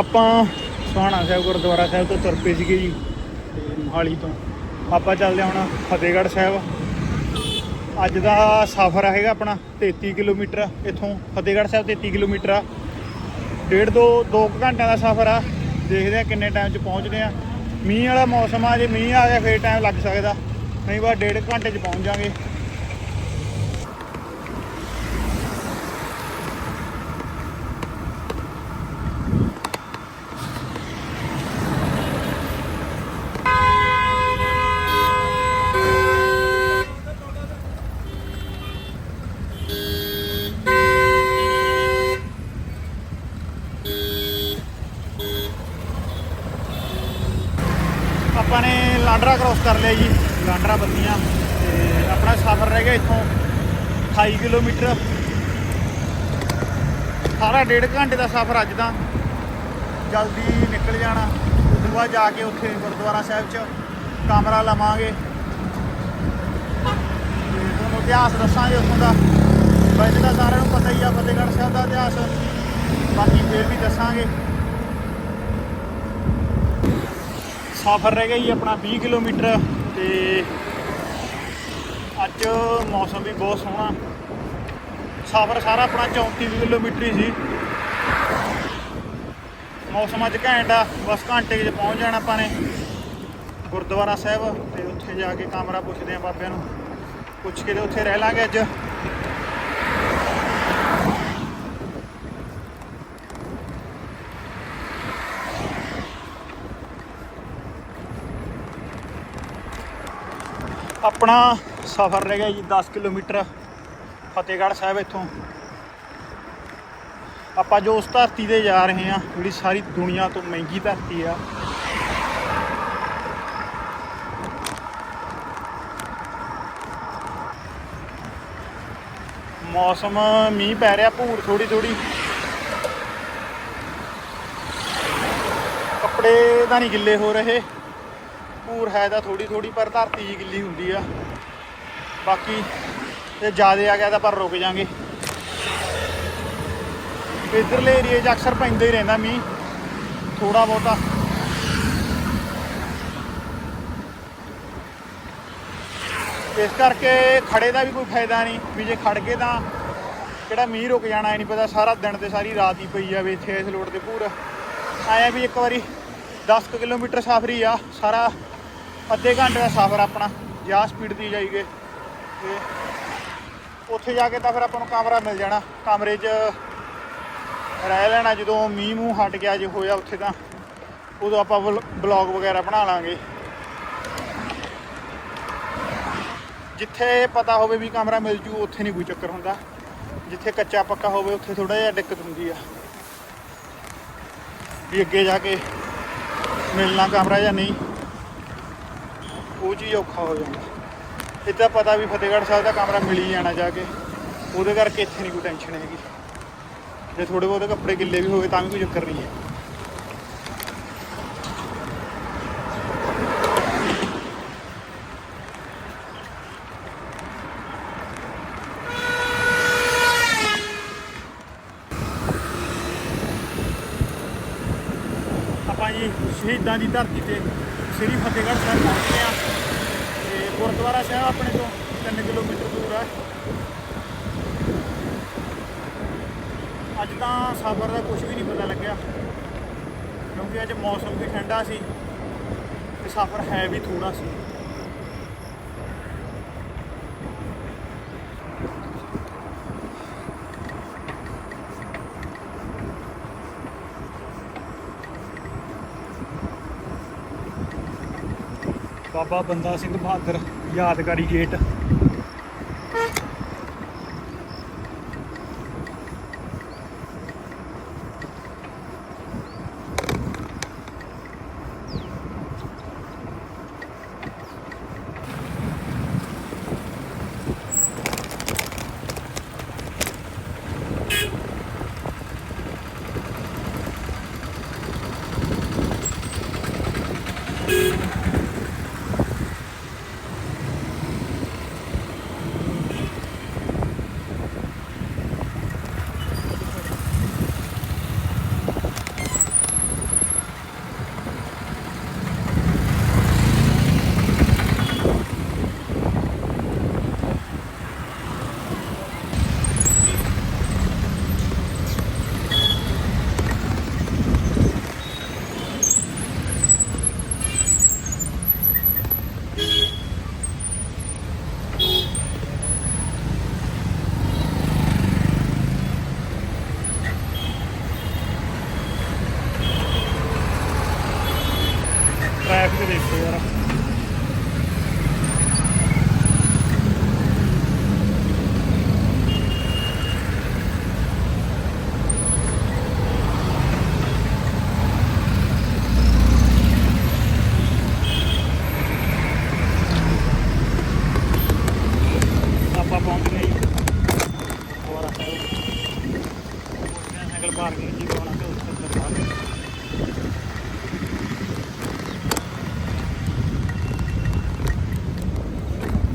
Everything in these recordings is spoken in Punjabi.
ਆਪਾਂ ਸੁਹਾਣਾ ਸਾਹਿਬ, ਗੁਰਦੁਆਰਾ ਸਾਹਿਬ ਤੋਂ ਤੁਰ ਪਏ ਸੀਗੇ ਜੀ, ਮੋਹਾਲੀ ਤੋਂ। ਆਪਾਂ ਚੱਲਦੇ ਹਾਂ ਹੁਣ ਫਤਿਹਗੜ੍ਹ ਸਾਹਿਬ। ਅੱਜ ਦਾ ਸਫ਼ਰ ਹੈਗਾ ਆਪਣਾ 33 ਕਿਲੋਮੀਟਰ, ਇੱਥੋਂ ਫਤਿਹਗੜ੍ਹ ਸਾਹਿਬ 33 ਕਿਲੋਮੀਟਰ ਆ। ਡੇਢ ਦੋ 2 ਘੰਟਿਆਂ ਦਾ ਸਫ਼ਰ ਆ। ਦੇਖਦੇ ਆ ਕਿੰਨੇ ਟਾਈਮ 'ਚ ਪਹੁੰਚਦੇ ਆ ਮੀਂਹ ਵਾਲਾ ਮੌਸਮ ਆ, ਜੇ ਮੀਂਹ ਆ ਗਿਆ, ਫੇਰ ਟਾਈਮ ਲੱਗ ਸਕਦਾ। ਨਹੀਂ ਬਸ ਡੇਢ ਘੰਟੇ 'ਚ ਪਹੁੰਚ ਜਾਾਂਗੇ ਆਪਾਂ ਨੇ ਲਾਂਡਰਾ ਕ੍ਰੋਸ ਕਰ ਲਿਆ ਜੀ। ਲਾਂਡਰਾ ਬੱਤੀਆਂ ਤੇ ਆਪਣਾ ਸਫ਼ਰ ਰਹਿ ਗਿਆ ਇੱਥੋਂ 28 ਕਿਲੋਮੀਟਰ। ਸਾਰਾ ਡੇਢ ਘੰਟੇ ਦਾ ਸਫ਼ਰ ਅੱਜ ਦਾ। ਜਲਦੀ ਨਿਕਲ ਜਾਣਾ। ਉਸ ਤੋਂ ਬਾਅਦ ਜਾ ਕੇ ਉੱਥੇ ਗੁਰਦੁਆਰਾ ਸਾਹਿਬ 'ਚ ਕਮਰਾ ਲਵਾਂਗੇ। ਤੇ ਤੁਹਾਨੂੰ ਇਤਿਹਾਸ ਦੱਸਾਂਗੇ ਉੱਥੋਂ ਦਾ। ਵੈਸੇ ਤਾਂ ਸਾਰਿਆਂ ਨੂੰ ਪਤਾ ਹੀ ਆ, ਫਤਿਹਗੜ੍ਹ ਸਾਹਿਬ ਦਾ ਇਤਿਹਾਸ। ਬਾਕੀ ਫੇਰ ਵੀ ਦੱਸਾਂਗੇ। ਸਫ਼ਰ ਰਹਿ ਗਿਆ ਜੀ ਆਪਣਾ 20 ਕਿਲੋਮੀਟਰ ਤੇ ਅੱਜ ਮੌਸਮ ਵੀ ਬਹੁਤ ਸੋਹਣਾ। ਸਫ਼ਰ ਸਾਰਾ ਆਪਣਾ 34 ਕਿਲੋਮੀਟਰ ਹੀ ਸੀ। ਮੌਸਮ ਅੱਜ ਘੈਂਟ ਆ, ਬਸ ਘੰਟੇ 'ਚ ਪਹੁੰਚ ਜਾਣਾ ਆਪਾਂ ਨੇ ਗੁਰਦੁਆਰਾ ਸਾਹਿਬ ਤੇ ਉੱਥੇ ਜਾ ਕੇ ਕਮਰਾ ਪੁੱਛਦੇ ਆ ਬਾਬਿਆਂ ਨੂੰ। ਪੁੱਛ ਕੇ ਤੇ ਉੱਥੇ ਰਹਿ ਲਾਂਗੇ ਅੱਜ। ਆਪਣਾ ਸਫ਼ਰ ਰਹਿ ਗਿਆ ਜੀ 10 ਕਿਲੋਮੀਟਰ ਫਤਿਹਗੜ੍ਹ ਸਾਹਿਬ ਇੱਥੋਂ। ਆਪਾਂ ਜੋ ਉਸ ਧਰਤੀ ਤੇ ਜਾ ਰਹੇ ਹਾਂ, ਜਿਹੜੀ ਸਾਰੀ ਦੁਨੀਆ ਤੋਂ ਮਹਿੰਗੀ ਧਰਤੀ ਆ। ਮੌਸਮ, ਮੀਂਹ ਪੈ ਰਿਹਾ ਭੂਰ ਥੋੜੀ ਥੋੜੀ ਕੱਪੜੇ ਤਾਂ ਨਹੀਂ ਗਿੱਲੇ ਹੋ ਰਹੇ। ਭੂਰ ਹੈ ਤਾਂ ਥੋੜੀ ਥੋੜੀ ਪਰ ਧਰਤੀ ਜੀ ਗਿੱਲੀ ਹੁੰਦੀ ਆ। ਬਾਕੀ ਜੇ ਜ਼ਿਆਦੇ ਆ ਗਿਆ ਤਾਂ ਪਰ ਰੁਕ ਜਾਾਂਗੇ। ਇਧਰਲੇ ਏਰੀਏ 'ਚ ਅਕਸਰ ਪੈਂਦਾ ਹੀ ਰਹਿੰਦਾ ਮੀਂਹ ਥੋੜਾ ਬਹੁਤਾ। ਇਸ ਕਰਕੇ ਖੜੇ ਦਾ ਵੀ ਕੋਈ ਫਾਇਦਾ ਨਹੀਂ, ਵੀ ਜੇ ਖੜ ਗਏ ਤਾਂ ਕਿਹੜਾ ਮੀਂਹ ਰੁਕ ਜਾਣਾ ਨਹੀਂ ਪਤਾ ਸਾਰਾ ਦਿਨ ਤੇ ਸਾਰੀ ਰਾਤ ਹੀ ਪਈ ਜਾਵੇ ਇੱਥੇ ਇਸ ਲੋੜ ਤੇ ਪੂਰ ਆਇਆ ਵੀ ਇੱਕ ਵਾਰੀ 10 ਕੁ ਕਿਲੋਮੀਟਰ ਸਫ਼ਰ ਹੀ ਆ, ਸਾਰਾ ਅੱਧੇ ਘੰਟੇ ਦਾ ਸਫ਼ਰ ਆਪਣਾ, ਜਾਂ ਸਪੀਡ ਦੀ ਜਾਈਏ ਤੇ ਉੱਥੇ ਜਾ ਕੇ ਤਾਂ ਫਿਰ ਆਪਾਂ ਨੂੰ ਕਮਰਾ ਮਿਲ ਜਾਣਾ। ਕਮਰੇ 'ਚ ਰਹਿ ਲੈਣਾ, ਜਦੋਂ ਮੀਂਹ ਮੂੰਹ ਹਟ ਗਿਆ, ਜੇ ਹੋਇਆ ਉੱਥੇ ਤਾਂ, ਉਦੋਂ ਆਪਾਂ ਬਲੌਗ ਵਗੈਰਾ ਬਣਾ ਲਾਂਗੇ। ਜਿੱਥੇ ਪਤਾ ਹੋਵੇ ਵੀ ਕਮਰਾ ਮਿਲ ਜੂ, ਉੱਥੇ ਨਹੀਂ ਕੋਈ ਚੱਕਰ ਹੁੰਦਾ। ਜਿੱਥੇ ਕੱਚਾ ਪੱਕਾ ਹੋਵੇ, ਉੱਥੇ ਥੋੜਾ ਜਿਹਾ ਦਿੱਕਤ ਹੁੰਦੀ ਆ। ਵੀ ਅੱਗੇ ਜਾ ਕੇ ਮਿਲਣਾ ਕਮਰਾ ਜਾਂ ਨਹੀਂ। ਉਹ ਚੀਜ਼ ਔਖਾ ਹੋ ਜਾਂਦਾ। ਇਹ ਤਾਂ ਪਤਾ ਵੀ ਫਤਿਹਗੜ੍ਹ ਸਾਹਿਬ ਦਾ ਕਮਰਾ ਮਿਲ ਹੀ ਜਾਣਾ ਜਾ ਕੇ। ਉਹਦੇ ਕਰਕੇ ਇੱਥੇ ਨਹੀਂ ਕੋਈ ਟੈਨਸ਼ਨ ਹੈਗੀ। ਜੇ ਥੋੜੇ ਬਹੁਤੇ ਕੱਪੜੇ ਗਿੱਲੇ ਵੀ ਹੋਵੇ ਤਾਂ ਵੀ ਕੋਈ ਚੱਕਰ ਨਹੀਂ ਹੈ। ਆਪਾਂ ਜੀ ਸ਼ਹੀਦਾਂ ਦੀ ਧਰਤੀ ਤੇ ਸ੍ਰੀ ਫਤਿਹਗੜ੍ਹ ਸਾਹਿਬ ਪਹੁੰਚੇ ਆ ਤੇ ਗੁਰਦੁਆਰਾ ਸਾਹਿਬ ਆਪਣੇ ਤੋਂ 3 ਕਿਲੋਮੀਟਰ ਦੂਰ ਆ। ਅੱਜ ਤਾਂ ਸਫ਼ਰ ਦਾ ਕੁਝ ਵੀ ਨਹੀਂ ਪਤਾ ਲੱਗਿਆ, ਕਿਉਂਕਿ ਅੱਜ ਮੌਸਮ ਵੀ ਠੰਡਾ ਸੀ ਤੇ ਸਫ਼ਰ ਹੈ ਵੀ ਥੋੜਾ ਸੀ। ਬਾਬਾ ਬੰਦਾ ਸਿੰਘ ਬਹਾਦਰ ਯਾਦਗਾਰੀ ਗੇਟ।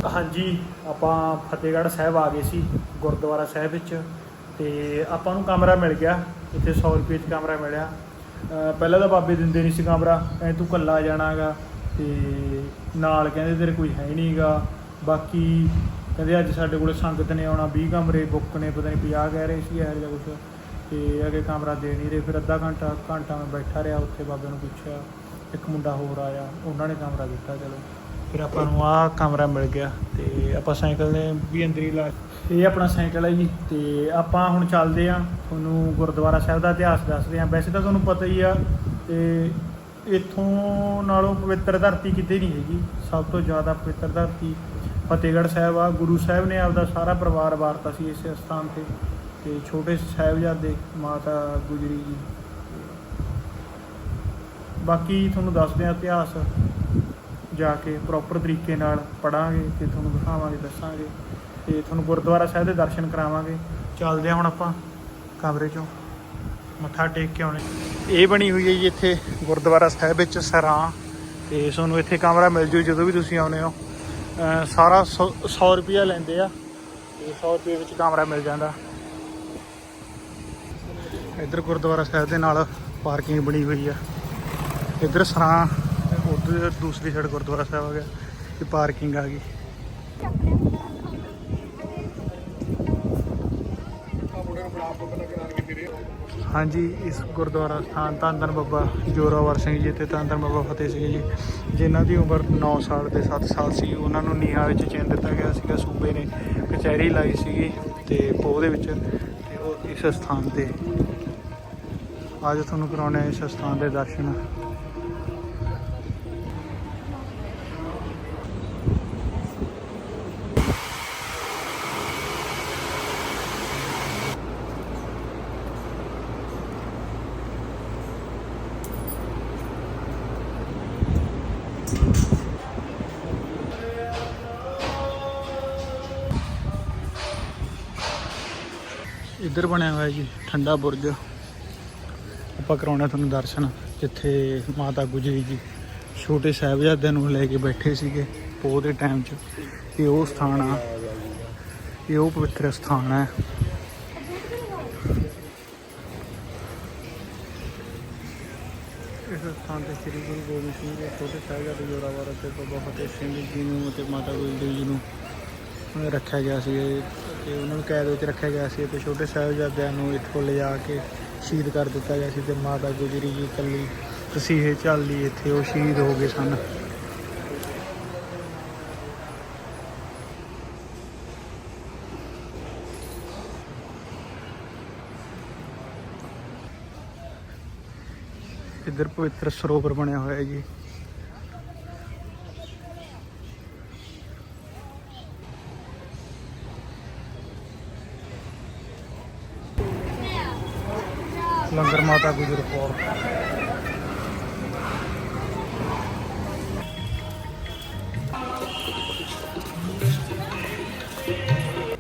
ਹਾਂਜੀ, ਆਪਾਂ ਫਤਿਹਗੜ੍ਹ ਸਾਹਿਬ ਆ ਗਏ ਸੀ, ਗੁਰਦੁਆਰਾ ਸਾਹਿਬ ਵਿੱਚ ਤੇ ਆਪਾਂ ਨੂੰ ਕਮਰਾ ਮਿਲ ਗਿਆ, ਇੱਥੇ 100 ਰੁਪਏ 'ਚ ਕਮਰਾ ਮਿਲਿਆ। ਪਹਿਲਾਂ ਤਾਂ ਬਾਬੇ ਦਿੰਦੇ ਨਹੀਂ ਸੀ ਕਮਰਾ, ਐ ਤੂੰ ਕੱਲਾ ਜਾਣਾਗਾ ਤੇ ਨਾਲ ਕਹਿੰਦੇ ਤੇਰੇ ਕੋਈ ਹੈ ਨਹੀਂਗਾ ਬਾਕੀ ਕਹਿੰਦੇ ਅੱਜ ਸਾਡੇ ਕੋਲ ਸੰਗਤ ਨੇ ਆਉਣਾ 20 ਕਮਰੇ ਬੁੱਕ ਨੇ, ਪਤਾ ਨਹੀਂ 50 ਕਹਿ ਰਹੇ ਸੀ, ਇਹੋ ਜਾਂ ਕੁਝ ਤੇ ਅਗੇ ਕਮਰਾ ਦੇ ਨਹੀਂ ਰਹੇ, ਫਿਰ ਅੱਧਾ ਘੰਟਾ ਘੰਟਾ ਮੈਂ ਬੈਠਾ ਰਿਹਾ, ਉੱਥੇ ਬਾਬੇ ਨੂੰ ਪੁੱਛਿਆ, ਇੱਕ ਮੁੰਡਾ ਹੋਰ ਆਇਆ, ਉਹਨਾਂ ਨੇ ਕਮਰਾ ਦਿੱਤਾ, ਚਲੋ। ਫਿਰ ਆਪਾਂ ਨੂੰ ਆਹ ਕਮਰਾ ਮਿਲ ਗਿਆ ਤੇ ਆਪਾਂ ਸਾਈਕਲ ਨੇ ਵੀ ਅੰਦਰ ਹੀ ਲਾ ਇਹ ਆਪਣਾ ਸਾਈਕਲ ਹੈ ਜੀ ਤੇ ਆਪਾਂ ਹੁਣ ਚੱਲਦੇ ਆ ਤੁਹਾਨੂੰ ਗੁਰਦੁਆਰਾ ਸਾਹਿਬ ਦਾ ਇਤਿਹਾਸ ਦੱਸਦੇ ਆ ਵੈਸੇ ਤਾਂ ਤੁਹਾਨੂੰ ਪਤਾ ਹੀ ਆ ਤੇ ਇੱਥੋਂ ਨਾਲੋਂ ਪਵਿੱਤਰ ਧਰਤੀ ਕਿਤੇ ਨਹੀਂ ਹੈਗੀ। ਸਭ ਤੋਂ ਜ਼ਿਆਦਾ ਪਵਿੱਤਰ ਧਰਤੀ ਫਤਿਹਗੜ੍ਹ ਸਾਹਿਬ ਆ। ਗੁਰੂ ਸਾਹਿਬ ਨੇ ਆਪਦਾ ਸਾਰਾ ਪਰਿਵਾਰ ਵਾਰਤਾ ਸੀ ਇਸ ਸਥਾਨ ਤੇ। ਤੇ ਛੋਟੇ ਸਾਹਿਬਜ਼ਾਦੇ ਮਾਤਾ ਗੁਜਰੀ ਜੀ। ਬਾਕੀ ਤੁਹਾਨੂੰ ਦੱਸਦੇ ਆ ਇਤਿਹਾਸ। ਜਾ ਕੇ ਪ੍ਰੋਪਰ ਤਰੀਕੇ ਨਾਲ ਪੜਾਂਗੇ ਤੇ ਤੁਹਾਨੂੰ ਦਿਖਾਵਾਂਗੇ, ਦੱਸਾਂਗੇ। ਤੇ ਤੁਹਾਨੂੰ ਗੁਰਦੁਆਰਾ ਸਾਹਿਬ ਦੇ ਦਰਸ਼ਨ ਕਰਾਵਾਂਗੇ। ਚੱਲਦੇ ਆ ਹੁਣ ਆਪਾਂ ਕਮਰੇ ਚੋਂ। ਮੱਥਾ ਟੇਕ ਕੇ ਆਉਣੇ। ਇਹ ਬਣੀ ਹੋਈ ਹੈ ਜੀ ਇੱਥੇ ਗੁਰਦੁਆਰਾ ਸਾਹਿਬ ਵਿੱਚ ਸਰਾਂ। ਤੇ ਤੁਹਾਨੂੰ ਇੱਥੇ ਕਮਰਾ ਮਿਲ ਜੂ ਜਦੋਂ ਵੀ ਤੁਸੀਂ ਆਉਨੇ ਹੋ। ਅਹ ਸਾਰਾ 100 ਰੁਪਿਆ ਲੈਂਦੇ ਆ। ਤੇ 100 ਰੁਪਏ ਵਿੱਚ ਕਮਰਾ ਮਿਲ ਜਾਂਦਾ। ਇੱਧਰ ਗੁਰਦੁਆਰਾ ਸਾਹਿਬ ਦੇ ਨਾਲ ਪਾਰਕਿੰਗ ਬਣੀ ਹੋਈ ਆ। ਇੱਧਰ ਸਰਾਂ ਤੇ ਉਧਰ ਦੂਸਰੀ ਸਾਈਡ ਗੁਰਦੁਆਰਾ ਸਾਹਿਬ ਆ ਗਿਆ, ਇਹ ਪਾਰਕਿੰਗ ਆ ਗਈ। ਹਾਂਜੀ, ਇਸ ਗੁਰਦੁਆਰਾ ਸਥਾਨ ਧੰਨ ਧੰਨ ਬਾਬਾ ਜੋਰਾਵਰ ਸਿੰਘ ਜੀ ਤੇ ਧੰਨ ਧੰਨ ਬਾਬਾ ਫਤਿਹ ਸਿੰਘ ਜੀ, ਜਿਨ੍ਹਾਂ ਦੀ ਉਮਰ 9 ਸਾਲ ਤੇ 7 ਸਾਲ ਸੀ। ਉਹਨਾਂ ਨੂੰ ਨੀਹਾਂ ਵਿੱਚ ਚਿਣ ਦਿੱਤਾ ਗਿਆ ਸੀਗਾ, ਸੂਬੇ ਨੇ ਕਚਹਿਰੀ ਲਾਈ ਸੀਗੀ ਤੇ ਪੋਹ ਦੇ ਵਿੱਚ ਤੇ ਉਹ ਇਸ ਸਥਾਨ ਤੇ ਅੱਜ ਤੁਹਾਨੂੰ ਕਰਾਉਣੇ ਇਸ ਸਥਾਨ ਦੇ ਦਰਸ਼ਨ। ਇੱਧਰ ਬਣਿਆ ਹੋਇਆ ਜੀ ਠੰਡਾ ਬੁਰਜ। ਆਪਾਂ ਕਰਾਉਣਾ ਤੁਹਾਨੂੰ ਦਰਸ਼ਨ, ਜਿੱਥੇ ਮਾਤਾ ਗੁਜਰੀ ਜੀ ਛੋਟੇ ਸਾਹਿਬਜ਼ਾਦਿਆਂ ਨੂੰ ਲੈ ਕੇ ਬੈਠੇ ਸੀਗੇ ਪੋਹ ਦੇ ਟਾਈਮ 'ਚ। ਇਹ ਉਹ ਸਥਾਨ ਆ। ਇਹ ਉਹ ਪਵਿੱਤਰ ਸਥਾਨ ਹੈ ਇਸ ਸਥਾਨ ਤੇ ਸ੍ਰੀ ਗੁਰੂ ਗੋਬਿੰਦ ਸਿੰਘ ਜੀ ਛੋਟੇ ਸਾਹਿਬਜ਼ਾਦੇ ਜੋਰਾਵਰ ਅਤੇ ਬਾਬਾ ਫਤਿਹ ਸਿੰਘ ਜੀ ਨੂੰ ਅਤੇ ਮਾਤਾ ਗੁਜਰੀ ਜੀ ਨੂੰ ਰੱਖਿਆ ਗਿਆ ਸੀ। ਤੇ ਉਹਨਾਂ ਨੂੰ ਕੈਦ ਵਿੱਚ ਰੱਖਿਆ ਗਿਆ ਸੀ ਤੇ ਛੋਟੇ ਸਾਹਿਬਜ਼ਾਦਿਆਂ ਨੂੰ ਇੱਥੋਂ ਲਿਜਾ ਕੇ ਸ਼ਹੀਦ ਕਰ ਦਿੱਤਾ ਗਿਆ ਸੀ ਤੇ ਮਾਤਾ ਗੁਜਰੀ ਜੀ ਇਕੱਲੀ ਤਸੀਹੇ ਝੱਲਦੀ ਇੱਥੇ ਉਹ ਸ਼ਹੀਦ ਹੋ ਗਏ ਸਨ। ਇੱਧਰ ਪਵਿੱਤਰ ਸਰੋਵਰ ਬਣਿਆ ਹੋਇਆ ਹੈ ਜੀ। ਲੰਗਰ ਮਾਤਾ ਗੁਜਰ ਕੌਰ।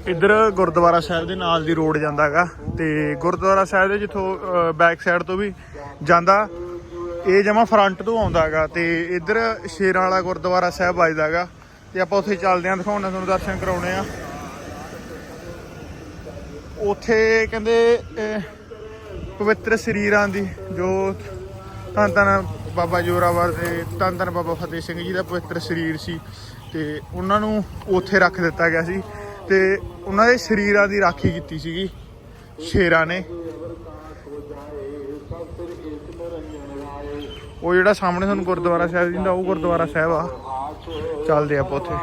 ਇੱਧਰ ਗੁਰਦੁਆਰਾ ਸਾਹਿਬ ਦੇ ਨਾਲ ਦੀ ਰੋਡ ਜਾਂਦਾ ਹੈਗਾ ਤੇ ਗੁਰਦੁਆਰਾ ਸਾਹਿਬ ਦੇ ਜਿੱਥੋਂ ਬੈਕ ਸਾਈਡ ਤੋਂ ਵੀ ਜਾਂਦਾ, ਇਹ ਜਮਾ ਫਰੰਟ ਤੋਂ ਆਉਂਦਾ ਹੈਗਾ ਤੇ ਇੱਧਰ ਸ਼ੇਰਾਂ ਵਾਲਾ ਗੁਰਦੁਆਰਾ ਸਾਹਿਬ ਵੱਜਦਾ ਹੈਗਾ ਤੇ ਆਪਾਂ ਉੱਥੇ ਚੱਲਦੇ ਆਂ ਦਿਖਾਉਣਾ ਤੁਹਾਨੂੰ, ਦਰਸ਼ਨ ਕਰਾਉਣੇ ਆ ਉੱਥੇ ਕਹਿੰਦੇ ਪਵਿੱਤਰ ਸਰੀਰਾਂ ਦੀ, ਜੋ ਧੰਨ ਧੰਨ ਬਾਬਾ ਜੋਰਾਵਰ ਦੇ, ਧੰਨ ਧੰਨ ਬਾਬਾ ਫਤਿਹ ਸਿੰਘ ਜੀ ਦਾ ਪਵਿੱਤਰ ਸਰੀਰ ਸੀ ਤੇ ਉਹਨਾਂ ਨੂੰ ਉੱਥੇ ਰੱਖ ਦਿੱਤਾ ਗਿਆ ਸੀ ਤੇ ਉਹਨਾਂ ਦੇ ਸਰੀਰਾਂ ਦੀ ਰਾਖੀ ਕੀਤੀ ਸੀਗੀ, ਸ਼ੇਰਾਂ ਨੇ। ਉਹ ਜਿਹੜਾ ਸਾਹਮਣੇ ਤੁਹਾਨੂੰ ਗੁਰਦੁਆਰਾ ਸਾਹਿਬ ਜਿੰਦਾ ਉਹ ਗੁਰਦੁਆਰਾ ਸਾਹਿਬ ਆ। ਚੱਲਦੇ ਆਪਾਂ ਉੱਥੇ।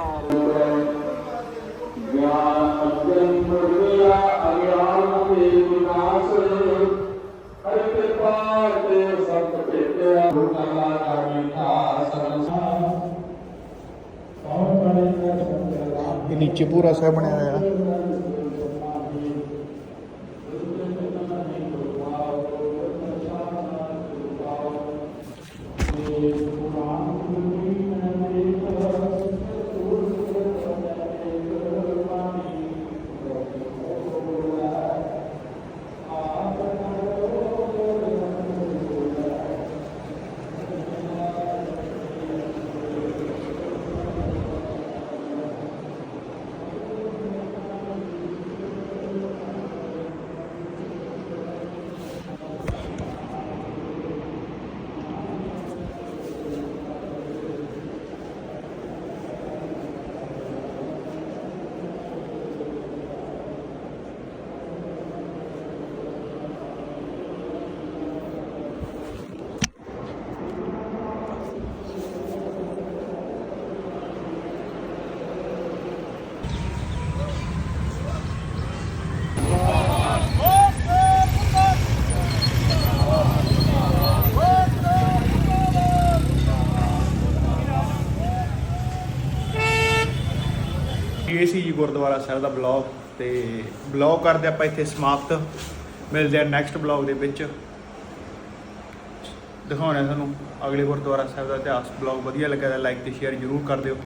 ਇਹ ਨੀਚੇ ਪੂਰਾ ਸਾਹਿਬ ਬਣਿਆ ਹੋਇਆ ਇਹ ਸੀ ਜੀ ਗੁਰਦੁਆਰਾ ਸਾਹਿਬ ਦਾ ਬਲੌਗ ਤੇ ਬਲੌਗ ਕਰਦੇ ਆਪਾਂ ਇੱਥੇ ਸਮਾਪਤ। ਮਿਲਦੇ ਆ ਨੈਕਸਟ ਬਲੌਗ ਦੇ ਵਿੱਚ। ਦਿਖਾਉਣਾ ਤੁਹਾਨੂੰ ਅਗਲੇ ਗੁਰਦੁਆਰਾ ਸਾਹਿਬ ਦਾ ਇਤਿਹਾਸ। ਬਲੌਗ ਵਧੀਆ ਲੱਗਾ ਤਾਂ ਲਾਈਕ ਤੇ ਸ਼ੇਅਰ ਜ਼ਰੂਰ ਕਰ ਦਿਓ।